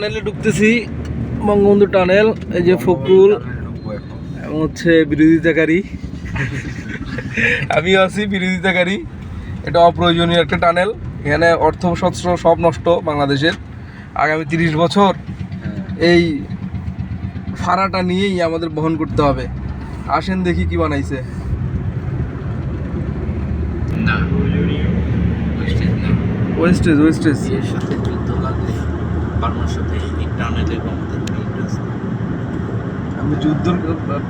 টানেলে ঢুকতেছি Bangabandhu tunnel এই যে ফখরুল এবং হচ্ছে বিরোধিতাকারী। আমি আছি বিরোধিতাকারী। এটা অপ্রয়োজনীয় একটা টানেল এখানে অর্থ শস্ত্র সব নষ্ট বাংলাদেশের। আগামী তিরিশ বছর এই ফাড়াটা নিয়েই আমাদের বহন করতে হবে। আসেন দেখি কি বানাইছে। ওয়েস্টেজ ওয়েস্টেজ ওয়েস্টেজ এর সাথে যুদ্ধ লাগলে বার্মার সাথে এই টানেলে আমাদের আমি যুদ্ধ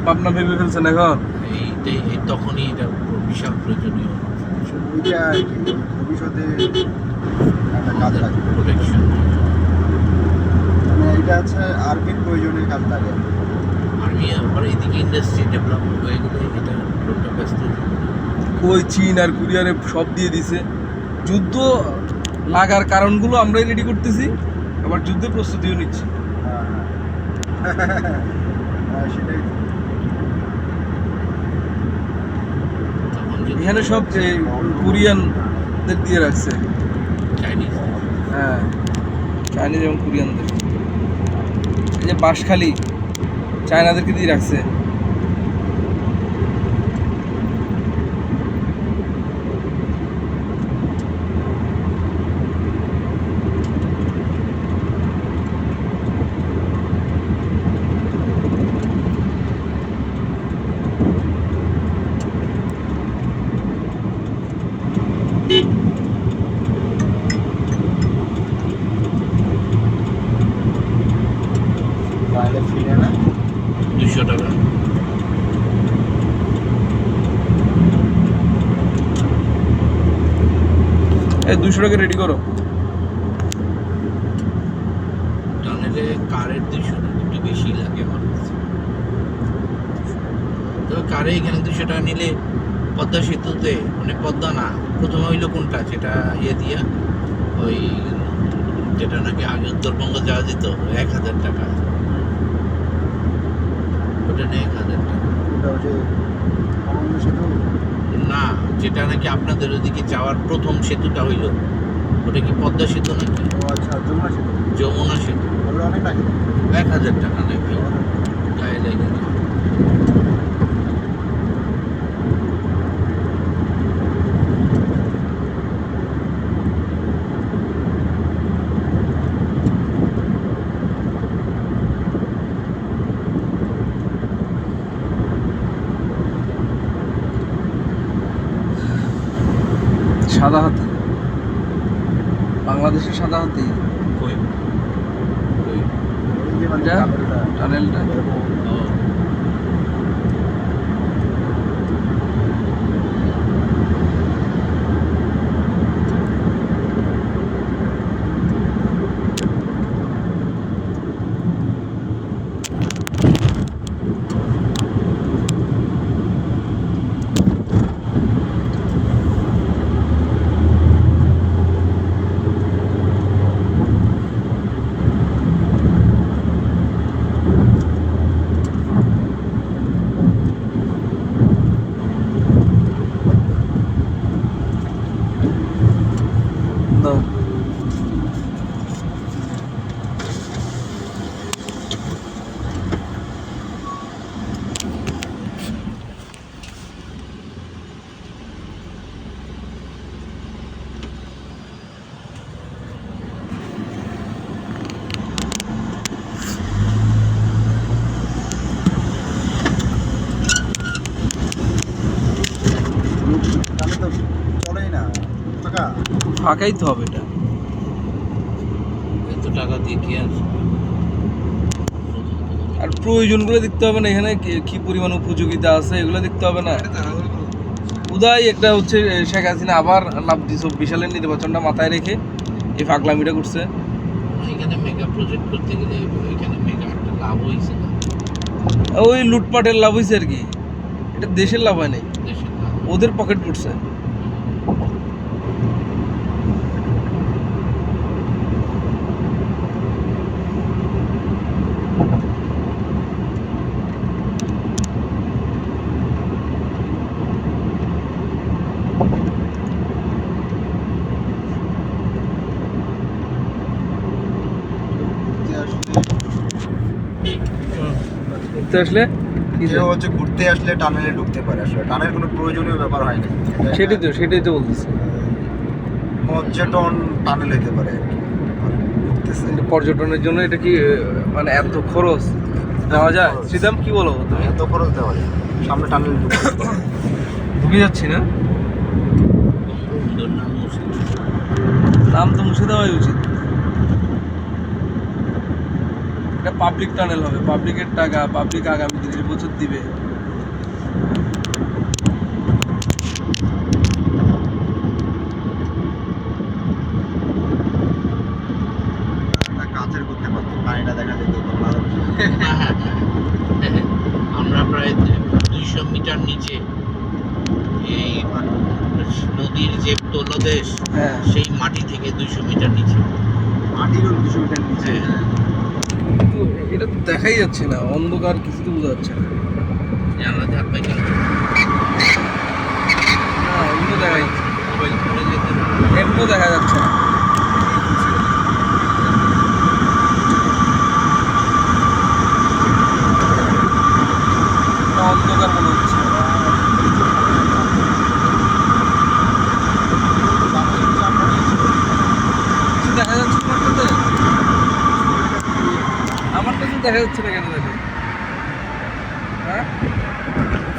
পাবনা ভেবে ফেলছেন এখন? এইটাই এই তখনই এটা বিশাল প্রয়োজনীয় ভবিষ্যতে একটা কাজে লাগবে। প্রোটেকশন মানে এটা হচ্ছে আর্মির প্রয়োজনে কাজ লাগে আর্মি আবার এদিকে ইন্ডাস্ট্রি ডেভেলপ হয়ে গেলে এটা লোকটা ব্যস্ত। কই চীন আর কুরিয়ারে সব দিয়ে দিছে। যুদ্ধ লাগার কারণগুলো আমরাই রেডি করতেছি। আবার যুদ্ধের প্রস্তুতিও নিচ্ছি। সেটাই এখানে সব যে কোরিয়ানদের দিয়ে রাখছে। চাইনিজ হ্যাঁ। চাইনিজ এবং কোরিয়ানদের। এই যে বাঁশখালি চায়নাদেরকে দিয়ে রাখছে তাহলে ফিরে না দুশো টাকা এই দুশো টাকা রেডি করো। টানেলে কারের দুশো একটু বেশি লাগে আমার কাছে। তবে কারে এখানে দুশো টাকা নিলে পদ্মা সেতুতে মানে পদ্মা না প্রথমে হইল কোনটা? যেটা ইয়ে দিয়া ওই যেটা নাকি আগে উত্তরবঙ্গ যাওয়া যেত এক হাজার টাকা। ওটা নেই এক হাজার টাকা। ওটা হচ্ছে সেতু। না যেটা নাকি আপনাদের ওদিকে যাওয়ার প্রথম সেতুটা হইল। ওটা কি পদ্মা সেতু নাকি? আচ্ছা যমুনা সেতু। যমুনা সেতু। অনেক লাগে এক হাজার টাকা লেগে সাদা হাতি? বাংলাদেশের সাদা হাতি? কই? টানেলটা, টানেলটা এরকম ও দাও তাহলে তো চলেই না টাকা ফাঁকাই তো হবে এটা। এত টাকা দিয়ে কি আর? আর প্রয়োজনগুলো দেখতে হবে না এখানে কি- পরিমাণ উপযোগিতা আছে এগুলো দেখতে হবে না। উদয় একটা হচ্ছে শেখ হাসিনা আবার লাভ দিয়ে চব্বিশ সালের নির্বাচনটা মাথায় রেখে। এই ফাগলামিটা করছে। এখানে মেগা প্রজেক্ট করতে গেলে এখানে মেগা একটা লাভ হয়েছে না। ওই লুটপাটের লাভ হয়েছে আর কি। এটা দেশের লাভ হয় নাই। ওদের পকেট করছে ঘুরতে আসলে কেউ হচ্ছে ঘুরতে আসলে টানেলে ঢুকতে পারে আসলে। টানেল কোনো প্রয়োজনীয় ব্যাপার হয় না সেটাই তো সেটাই তো বলতেছি। পর্যটন টানেল হতে পারে আর কি। ঘুরতেছে। পর্যটনের জন্য এটা কি মানে এত খরচ দেওয়া যায়? শ্রীদাম কি বলো তুমি? এত খরচ দেওয়া যায়। সামনে টানেল ঢুকতে ঢুকে যাচ্ছি না। নাম তো মুছে দেওয়াই উচিত। এটা পাবলিক টানেল হবে পাবলিকের টাকা পাবলিক আগামী তিরিশ বছর দিবে। আমরা প্রায় দুইশো মিটার নিচে এই নদীর যে তলদেশ হ্যাঁ সেই মাটি থেকে দুইশো মিটার নিচে মাটিরও দুশো মিটার নিচে হ্যাঁ। কিন্তু এটা তো দেখাই যাচ্ছে না অন্ধকার কিছু তো বোঝা যাচ্ছে না। জানলা পাই না এগুলো দেখা যাচ্ছে। এগুলো দেখা যাচ্ছে না এটা অন্ধকার মনে হচ্ছে কিছু দেখা যাচ্ছে তোমারটাতে আমারটা তো দেখা যাচ্ছে না কেন দেখো? হ্যাঁ?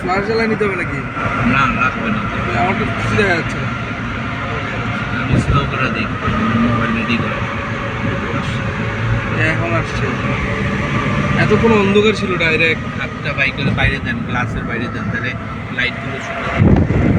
ফ্লাশ জ্বালায় নিতে হবে নাকি? না লাগবে না। আমারটা তো কিছু দেখা যাচ্ছে না। আমি স্লো করে দিই মোবাইল রেডি করে। এখন আসছে। এতক্ষণ অন্ধকার ছিল ডাইরেক্ট হাতটা বাইকের বাইরে দেন গ্লাসের বাইরে দেন তাহলে লাইটগুলো সুন্দর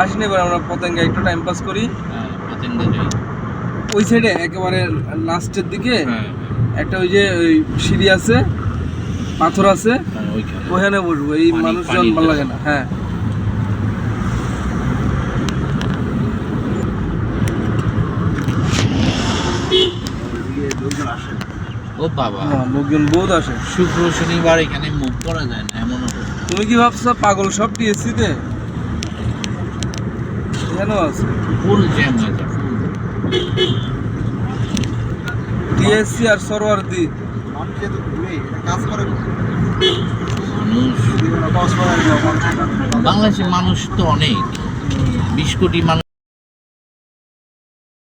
আসিনি এবার আমরা পতেঙ্গা একটু টাইম পাস করি। হ্যাঁ ওই সাইডে একেবারে লাস্টের দিকে হ্যাঁ একটা ওই যে ওই সিঁড়ি আছে পাথর আছে হ্যাঁ ওইখানে। ওখানে বসবো এই মানুষজন ভালো লাগে না হ্যাঁ। ও বাবা। হ্যাঁ, লোকজন বহুত আসে। শুক্র শনিবার এখানে মুভ করা যায় না এমন তুমি কি ভাবছ পাগল সব টিএসসি তে? কেন আছে? ফুল জ্যাম আছে টিএসসি আর সরওয়ারদি কাজ করে বাংলাদেশের মানুষ তো অনেক। বিশ কোটি মানুষ